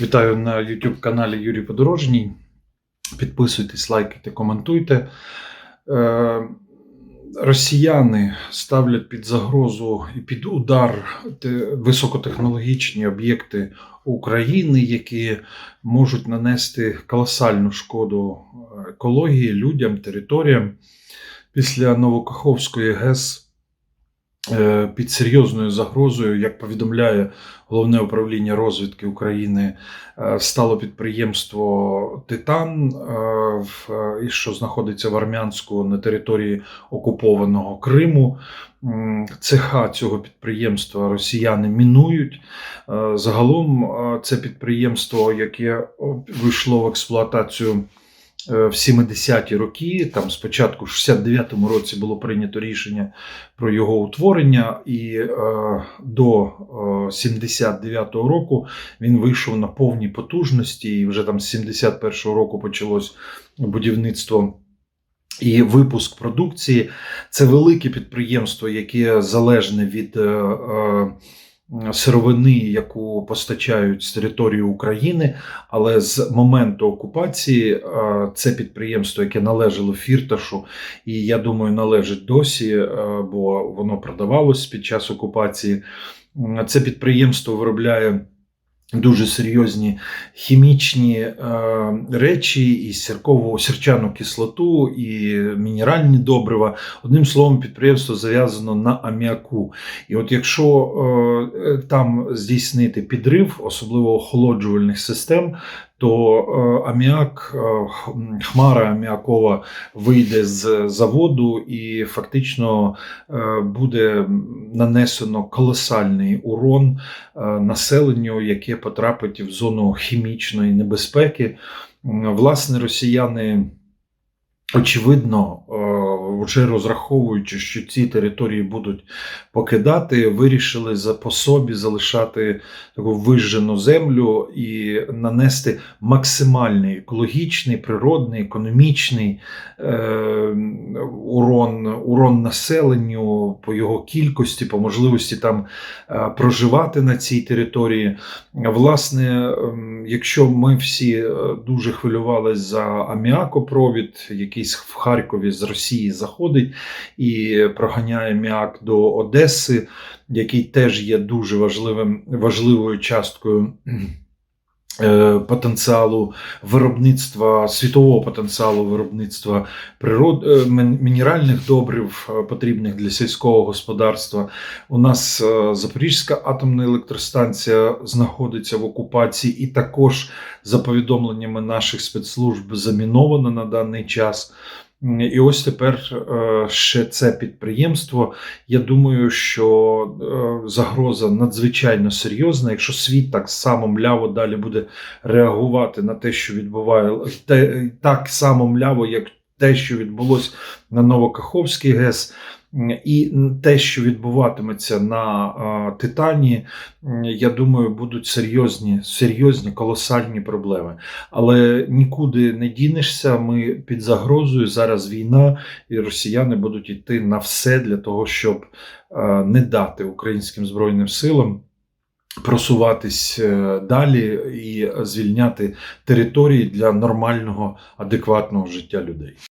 Вітаю на YouTube каналі Юрій Подорожній. Підписуйтесь, лайкайте, коментуйте. Е, Росіяни ставлять під загрозу і під удар високотехнологічні об'єкти України, які можуть нанести колосальну шкоду екології, людям, територіям. Після Новокаховської ГЕС під серйозною загрозою, як повідомляє головне управління розвідки України, е, стало підприємство Титан, е, е, що знаходиться в Армянську на території окупованого Криму. Цеха цього підприємства росіяни мінують. Е, Загалом е, це підприємство, яке вийшло в експлуатацію е, в 70-ті роки. Там спочатку, в 69-му році, було прийнято рішення про його утворення, і е, до е, 79-го року він вийшов на повній потужності, і вже там з 71-го року почалось будівництво. І випуск продукції це велике підприємство, яке залежне від е, е, сировини, яку постачають з території України. Але з моменту окупації е, це підприємство, яке належало Фірташу, і я думаю, належить досі, е, бо воно продавалось під час окупації. Це підприємство виробляє. Дуже серйозні хімічні е, речі, і сіркову сірчану кислоту, і мінеральні добрива. Одним словом, підприємство зав'язано на аміаку. І от якщо е, там здійснити підрив, особливо охолоджувальних систем, то е, аміак, е, хмара аміакова вийде з заводу, і фактично е, буде нанесено колосальний урон населенню, яке потрапить в зону хімічної небезпеки. Власне, росіяни. Очевидно, е, вже розраховуючи, що ці території будуть покидати, вирішили за по собі залишати таку вижжену землю і нанести максимальний екологічний, природний, економічний е, урон, урон населенню по його кількості, по можливості там е, проживати на цій території. Власне, ем, якщо ми всі дуже хвилювалися за аміакопровід, якийсь в Харкові з Росії заходить і проганяє м'як до Одеси, який теж є дуже важливим, важливою часткою. Е, Потенціалу виробництва світового потенціалу виробництва природ е, мінеральних добрив, е, потрібних для сільського господарства. У нас Запорізька атомна електростанція знаходиться в окупації, і також, за повідомленнями наших спецслужб, замінована на даний час. І ось тепер е, ще це підприємство. Я думаю, що е, загроза надзвичайно серйозна. Якщо світ так само мляво далі буде реагувати на те, що відбуває так само мляво, як те, що відбулось на Новокаховській ГЕС, і те, що відбуватиметься на е, Титані, я думаю, будуть серйозні, серйозні, колосальні проблеми. Але нікуди не дінешся. Ми під загрозою. Зараз війна, і росіяни будуть йти на все для того, щоб е, не дати українським збройним силам. Просуватись е, далі і звільняти території для нормального, адекватного життя людей.